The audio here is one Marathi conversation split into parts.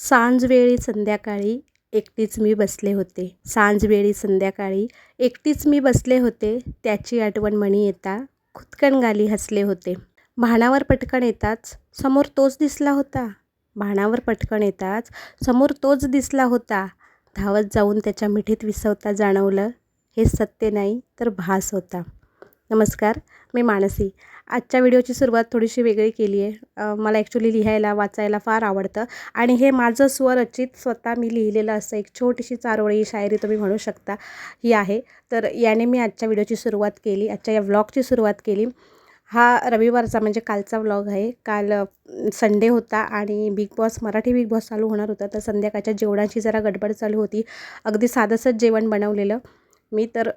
सांजवेळी संध्याकाळी एकटीच मी बसले होते. सांजवेळी संध्याकाळी एकटीच मी बसले होते त्याची आठवण म्हणी येता खुदकन गाली हसले होते. भाणावर पटकन येताच समोर तोच दिसला होता. भाणावर पटकन येताच समोर तोच दिसला होता. धावत जाऊन त्याच्या मिठीत विसवता जाणवलं हे सत्य नाही तर भास होता. नमस्कार मी मानसी. आजच्या व्हिडिओची सुरुवात थोडीशी वेगळी केली आहे. मला ॲक्च्युली लिहायला वाचायला फार आवडतं. आणि हे माझं स्वरचित स्वतः मी लिहिलेलं असं एक छोटीशी चारोळी शायरी तुम्ही म्हणू शकता ही आहे. तर याने मी आजच्या व्हिडिओची सुरुवात केली आजच्या या व्लॉगची सुरुवात केली. हा रविवारचा म्हणजे कालचा व्लॉग आहे. काल संडे होता आणि Big Boss Marathi Big Boss चालू होणार होता. तर संध्याकाळच्या जेवणाची जरा गडबड चालू होती. अगदी साधंसंच जेवण बनवलेलं. मी तर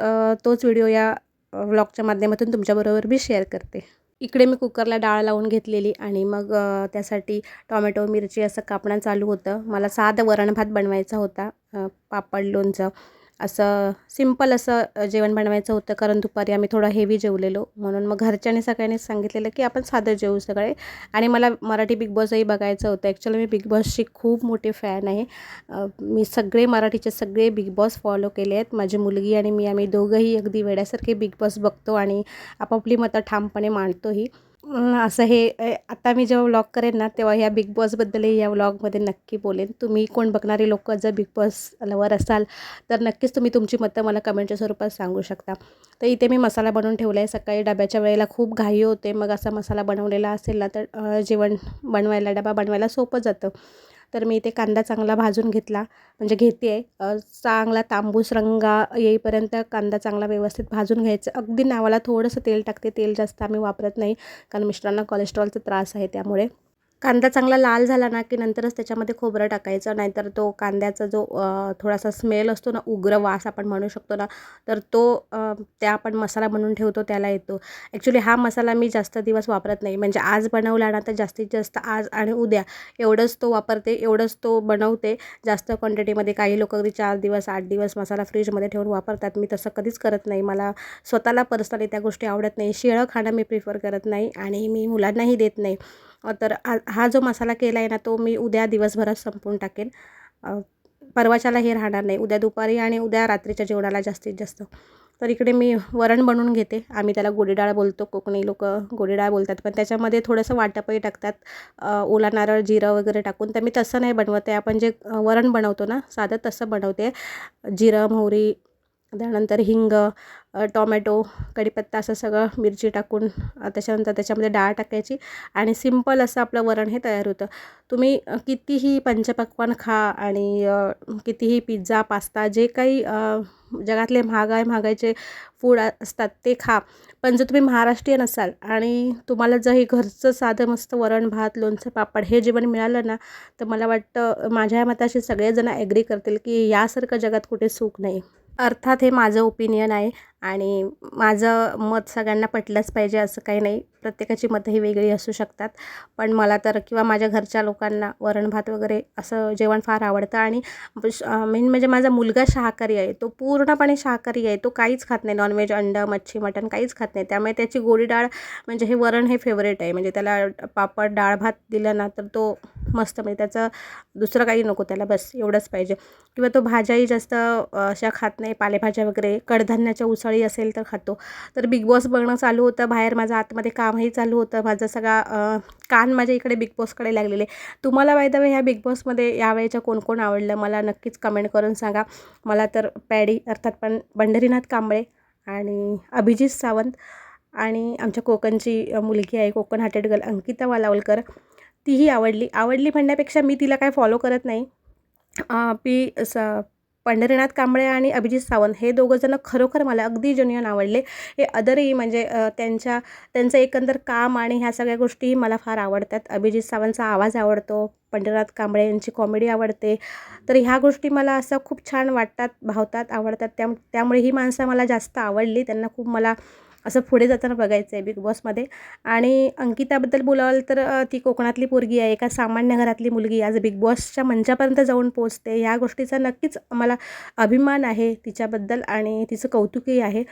तोच व्हिडिओ या व्लॉगच्या माध्यमातून तुमच्याबरोबर मी शेअर करते. इकडे मी कुकरला डाळ लावून घेतलेली आणि मग त्यासाठी टॉमॅटो मिरची असं कापणं चालू होतं. मला साधं वरण भात बनवायचा होता पापड लोणचं. असं सिंपल असं जेवण बनवायचं होतं. कारण दुपारी आम्ही थोडं हेवी जेवलेलो. म्हणून मग घरच्याने सगळ्यांनी सांगितलेलं की आपण साधं जेवू सगळे. आणि मला मराठी बिग बॉसही बघायचं होतं. ॲक्च्युली मी बिग बॉसची खूप मोठी फॅन आहे. मी सगळे मराठीचे सगळे बिग बॉस फॉलो केले आहेत. माझी मुलगी आणि मी आम्ही दोघंही अगदी वेड्यासारखे बिग बॉस बघतो आणि आपापली मतं ठामपणे मांडतोही असं हे आता मी जेव्हा व्लॉग करेन ना तेव्हा ह्या बिग बॉसबद्दलही या व्लॉगमध्ये नक्की बोलेन. तुम्ही कोण बघणारी लोक जर बिग बॉस लवर असाल तर नक्कीच तुम्ही तुमची मतं मला कमेंटच्या स्वरूपात सांगू शकता. तर इथे मी मसाला बनवून ठेवला आहे सकाळी डब्याच्या वेळेला खूप घाई होते. मग असा मसाला बनवलेला असेल ना तर जेवण बनवायला डबा बनवायला सोपं जातं. तर मी इथे कांदा चांगला भाजून घेतला. म्हणजे घेते. आहे चांगला तांबूस रंगा येईपर्यंत कांदा चांगला व्यवस्थित भाजून घ्यायचं. अगदी नावाला थोडंसं तेल टाकते. तेल जास्त आम्ही वापरत नाही. कारण मिस्टरांना कोलेस्ट्रॉलचा त्रास आहे त्यामुळे. कांदा चांगला लाल झाला ना की नंतरच त्याच्यामध्ये खोबरं टाकायचं नाहीतर तो कांद्याचा जो थोडासा स्मेल असतो ना उग्र वास आपण म्हणू शकतो ना तर तो त्या आपण मसाला बनवून ठेवतो त्याला येतो. ॲक्च्युली हा मसाला मी जास्त दिवस वापरत नाही. म्हणजे आज बनवला ना तर जास्तीत जास्त आज आणि उद्या. एवढंच तो वापरते एवढंच तो बनवते. जास्त क्वांटिटीमध्ये काही लोक अगदी चार दिवस आठ दिवस मसाला फ्रीजमध्ये ठेवून वापरतात. मी तसं कधीच करत नाही. मला स्वतःला पर्सनली त्या गोष्टी आवडत नाही. शिळं खाणं मी प्रिफर करत नाही आणि मी मुलांनाही देत नाही. तर हा जो मसाला केला आहे ना तो मी उद्या दिवसभरात संपवून टाकेन परवाच्याला हे राहणार नाही. उद्या दुपारी आणि उद्या रात्रीच्या जेवणाला जास्तीत जास्त. तर इकडे मी वरण बनवून घेते. आम्ही त्याला गोडीडाळ बोलतो. कोकणी लोक गोडीडाळ बोलतात. पण त्याच्यामध्ये थोडंसं वाटपही टाकतात. ओला नारळ जिरं वगैरे टाकून. तर मी तसं नाही बनवत आहे. आपण जे वरण बनवतो ना साधं तसं बनवते. जिरं मोहरी त्यानंतर हिंग टॉमॅटो कढीपत्ता असं सगळं मिरची टाकून त्याच्यानंतर त्याच्यामध्ये डाळ टाकायची आणि सिंपल असं आपलं वरण हे तयार होतं. तुम्ही कितीही पंचपक्वान खा आणि कितीही पिझ्झा पास्ता जे काही जगातले महागाय महागायचे फूड असतात ते खा. पण जर तुम्ही महाराष्ट्रीयन असाल आणि तुम्हाला जर हे घरचं साधं मस्त वरण भात लोणचं पापड हे जेवण मिळालं ना तर मला वाटतं माझ्या मताशी सगळेजण ॲग्री करतील की यासारखं जगात कुठे सुख नाही अर्थात हे माझं ओपिनियन आहे आणि माझं मत सगळ्यांना पटलंच पाहिजे असं काही नाही. प्रत्येकाची मतं ही वेगळी असू शकतात. पण मला तर किंवा माझ्या घरच्या लोकांना वरण भात वगैरे असं जेवण फार आवडतं आणि मेन म्हणजे माझा मुलगा शाकाहारी आहे. तो पूर्णपणे शाकाहारी आहे. तो काहीच खात नाही. नॉनव्हेज अंडं मच्छी मटण काहीच खात नाही. त्यामुळे त्याची गोडी डाळ म्हणजे हे वरण हे फेवरेट आहे. म्हणजे त्याला पापड डाळ भात दिलं ना तर तो मस्त म्हणजे त्याचं दुसरं काही नको त्याला बस एवढंच पाहिजे. किंवा तो भाज्याही जास्त अशा खात नाही. पालेभाज्या वगैरे कडधान्याच्या उसळी असेल तर खातो. तर बिग बॉस बघणं चालू होतं. बाहेर माझं आतमध्ये कामही चालू होतं. माझं सगळा कान माझ्या इकडे बिग बॉसकडे लागलेले. तुम्हाला वायदा ह्या बिग बॉसमध्ये यावेळेच्या कोण कोण आवडलं? मला नक्कीच कमेंट करून सांगा. मला तर पॅडी अर्थात पण पंढरीनाथ कांबळे आणि अभिजित सावंत आणि आमच्या कोकणची मुलगी आहे कोकण हाटेड गर्ल अंकिता वालावलकर तीही आवडली. आवडली म्हणण्यापेक्षा मी तिला काय फॉलो करत नाही. पी स पंढरीनाथ कांबळे आणि अभिजित सावंत हे दोघंजणं खरोखर मला अगदी जेन्युअन आवडले. हे अदरही म्हणजे त्यांच्या त्यांचं एकंदर काम आणि ह्या सगळ्या गोष्टीही मला फार आवडतात. अभिजित सावंतचा आवाज आवडतो पंढरीनाथ कांबळे यांची कॉमेडी आवडते. तर ह्या गोष्टी मला असं खूप छान वाटतात भावतात आवडतात. त्या त्यामुळे ही माणसं मला जास्त आवडली. त्यांना खूप मला असं पुढे जाताना बघायचं आहे बिग बॉसमध्ये आणि अंकिताबद्दल बोलाल तर ती कोकणातली पोरगी आहे एका सामान्य घरातली मुलगी आज बिग बॉसच्या मंचापर्यंत जाऊन पोचते ह्या गोष्टीचा नक्कीच मला अभिमान आहे तिच्याबद्दल आणि तिचं कौतुकही आहे.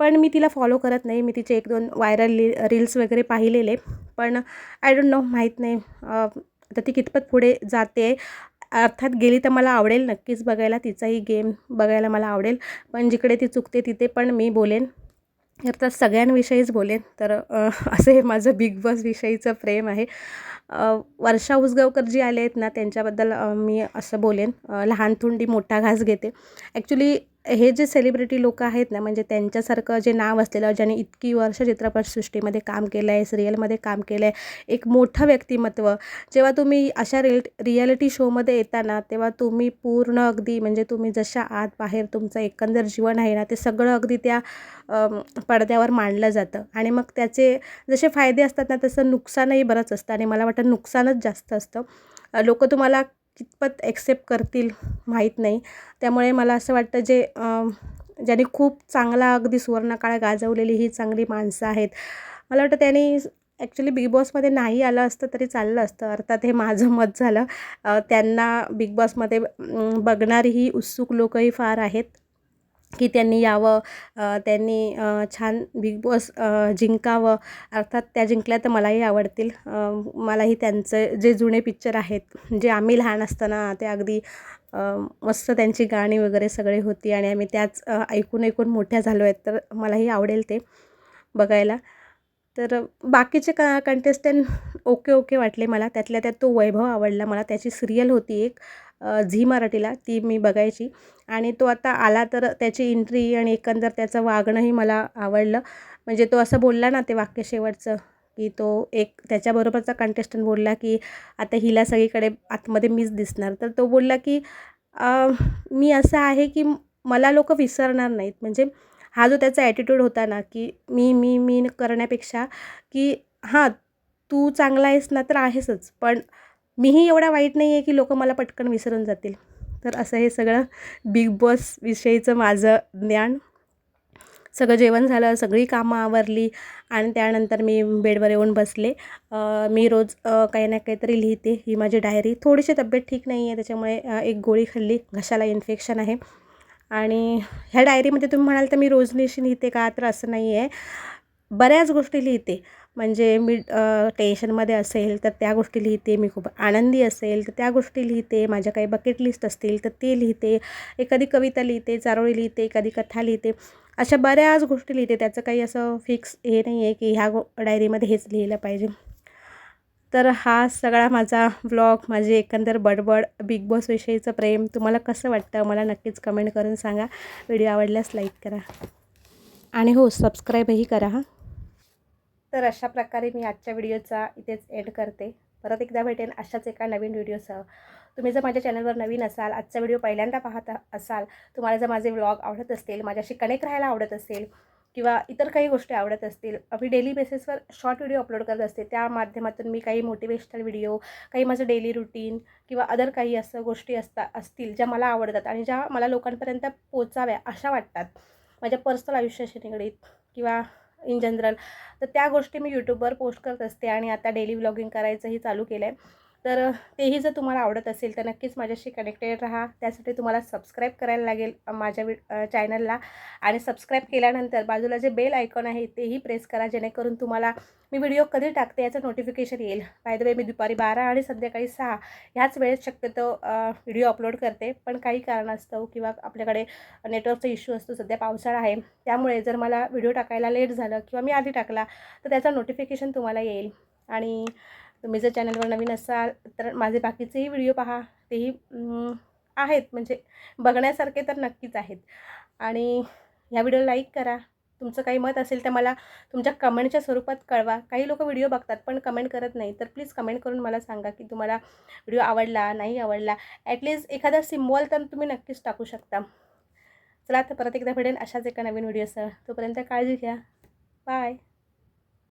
पण मी तिला फॉलो करत नाही. मी तिचे एक दोन व्हायरल रील्स वगैरे पाहिलेले. पण आय डोंट नो माहीत नाही. आता ती कितपत पुढे जाते. अर्थात गेली तर मला आवडेल नक्कीच बघायला. तिचाही गेम बघायला मला आवडेल. पण जिकडे ती चुकते तिथे पण मी बोलेन. तर सगळ्यांविषयीच बोलेन. तर असं हे माझं बिग बॉसविषयीचं प्रेम आहे. वर्षा उसगावकर जी आले आहेत ना त्यांच्याबद्दल मी असं बोलेन. लहान थुंडी मोठा घास घेते. ॲक्च्युली हे जे सेलिब्रिटी लोक आहेत ना म्हणजे त्यांच्यासारखं जे नाव असलेलं ज्याने इतकी वर्ष चित्रपटसृष्टीमध्ये काम केलं आहे सिरियलमध्ये काम केलं आहे एक मोठं व्यक्तिमत्व. जेव्हा तुम्ही अशा रिल रियालिटी शोमध्ये येता ना तेव्हा तुम्ही पूर्ण अगदी म्हणजे तुम्ही जशा आत बाहेर तुमचं एकंदर जीवन आहे ना ते सगळं अगदी त्या पडद्यावर मांडलं जातं. आणि मग त्याचे जसे फायदे असतात ना तसं नुकसानही बरंच असतं. आणि मला वाटतं नुकसानच जास्त असतं. लोक तुम्हाला कितपत ॲक्सेप्ट करतील माहीत नाही. त्यामुळे मला असं वाटतं जे ज्यांनी खूप चांगला अगदी सुवर्णकाळ गाजवलेली ही चांगली माणसं आहेत. मला वाटतं त्यांनी ॲक्च्युली बिग बॉसमध्ये नाही आलं असतं तरी चाललं असतं. अर्थात हे माझं मत झालं. त्यांना बिग बॉसमध्ये बघणारीही उत्सुक लोकही फार आहेत. की त्यांनी यावं त्यांनी छान बिग बॉस जिंकावं. अर्थात त्या जिंकल्या तर मलाही आवडतील. मलाही त्यांचं जे जुने पिक्चर आहेत जे आम्ही लहान असताना ते अगदी मस्त त्यांची गाणी वगैरे सगळे होती आणि आम्ही त्याच ऐकून ऐकून मोठ्या झालो आहेत तर मलाही आवडेल ते बघायला. तर बाकीचे क कंटेस्टंट ओके ओके वाटले मला. त्यातल्या त्यात तो वैभव आवडला मला. त्याची सिरियल होती एक. झी मराठीला ती मी बघायची. आणि तो आता आला तर त्याची एंट्री आणि एकंदर त्याचं वागणंही मला आवडलं. म्हणजे तो असं बोलला ना ते वाक्य शेवटचं की तो एक त्याच्याबरोबरचा कंटेस्टंट बोलला की आता हिला सगळीकडे आतमध्ये मीच दिसणार. तर तो बोलला की मी असं आहे की मला लोक विसरणार नाहीत. म्हणजे हा जो त्याचा ॲटिट्यूड होता ना की मी मी मी करण्यापेक्षा की हां तू चांगला आहेस ना तर आहेसच. पण मीही एवढा वाईट नाही आहे की लोक मला पटकन विसरून जातील. तर असं हे सगळं बिग बॉस विषयीचं माझं ज्ञान. सगळं जेवण झालं सगळी कामं आवरली आणि त्यानंतर मी बेडवर येऊन बसले. मी रोज काही ना काहीतरी लिहिते ही माझी डायरी. थोडीशी तब्येत ठीक नाही आहे त्याच्यामुळे एक गोळी खाल्ली. घशाला इन्फेक्शन आहे. आणि ह्या डायरीमध्ये तुम्ही म्हणाल तर मी रोजनीशी लिहिते का? तर असं नाही आहे. बऱ्याच गोष्टी लिहिते. म्हणजे मी टेन्शनमध्ये असेल तर त्या गोष्टी लिहिते मी खूप आनंदी असेल तर त्या गोष्टी लिहिते माझ्या काही बकेट लिस्ट असतील तर ते लिहिते एखादी कविता लिहिते चारोळी लिहिते एखादी कथा लिहिते अशा बऱ्याच गोष्टी लिहिते. त्याचं काही असं फिक्स हे नाही आहे की ह्या गो डायरीमध्ये हेच लिहिलं पाहिजे. तर हा सगळा माझा ब्लॉग माझे एकंदर बडबड बिग बॉसविषयीचं प्रेम तुम्हाला कसं वाटतं? मला नक्कीच कमेंट करून सांगा. व्हिडिओ आवडल्यास लाईक करा. आणि हो सबस्क्राईबही करा हां. तर अशा प्रकारे मी आजच्या व्हिडिओचा इथेच एंड करते. परत एकदा भेटेन अशाच एका नवीन व्हिडिओसह. तुम्ही जर माझ्या चॅनलवर नवीन असाल आजचा व्हिडिओ पहिल्यांदा पाहत असाल तुम्हाला जर माझे व्लॉग आवडत असतील माझ्याशी कनेक्ट राहायला आवडत असेल किंवा इतर काही गोष्टी आवडत असतील मी डेली बेसिसवर शॉर्ट व्हिडिओ अपलोड करत असते. त्या माध्यमातून मी काही मोटिवेशनल व्हिडिओ काही माझं डेली रुटीन किंवा अदर काही असं गोष्टी असता असतील ज्या मला आवडतात आणि ज्या मला लोकांपर्यंत पोचाव्या अशा वाटतात. माझ्या पर्सनल आयुष्याशी निगडीत किंवा इन जनरल तर त्या गोष्टी मी यूट्यूबवर पोस्ट करत असते आणि आता डेली व्लॉगिंग करायचंही चालू केलं आहे तर तेही जर तुम्हाला आवडत असेल तर नक्कीच माझ्याशी कनेक्टेड राहा. त्यासाठी तुम्हाला सबस्क्राईब करायला लागेल माझ्या वि चॅनलला आणि सबस्क्राईब केल्यानंतर बाजूला जे बेल आयकॉन आहे तेही प्रेस करा जेणेकरून तुम्हाला मी व्हिडिओ कधी टाकते याचं नोटिफिकेशन येईल. बाय द वे मी दुपारी बारा आणि संध्याकाळी सहा ह्याच वेळेस शक्यतो व्हिडिओ अपलोड करते. पण काही कारणास्तव किंवा आपल्याकडे नेटवर्कचा इश्यू असतो सध्या पावसाळा आहे त्यामुळे जर मला व्हिडिओ टाकायला लेट झालं किंवा मी आधी टाकला तर त्याचं नोटिफिकेशन तुम्हाला येईल. आणि तुम्ही जर चॅनलवर नवीन असाल तर माझे बाकीचेही व्हिडिओ पहा. तेही आहेत. म्हणजे बघण्यासारखे तर नक्कीच आहेत. आणि ह्या व्हिडिओ लाईक करा. तुमचं काही मत असेल तर मला तुमच्या कमेंटच्या स्वरूपात कळवा. काही लोक व्हिडिओ बघतात पण कमेंट करत नाही. तर प्लीज कमेंट करून मला सांगा की तुम्हाला व्हिडिओ आवडला नाही आवडला. ॲटलिस्ट एखादा सिम्बॉल तर तुम्ही नक्कीच टाकू शकता. चला तर परत एकदा भेटेन अशाच एका नवीन व्हिडिओसह तोपर्यंत काळजी घ्या. बाय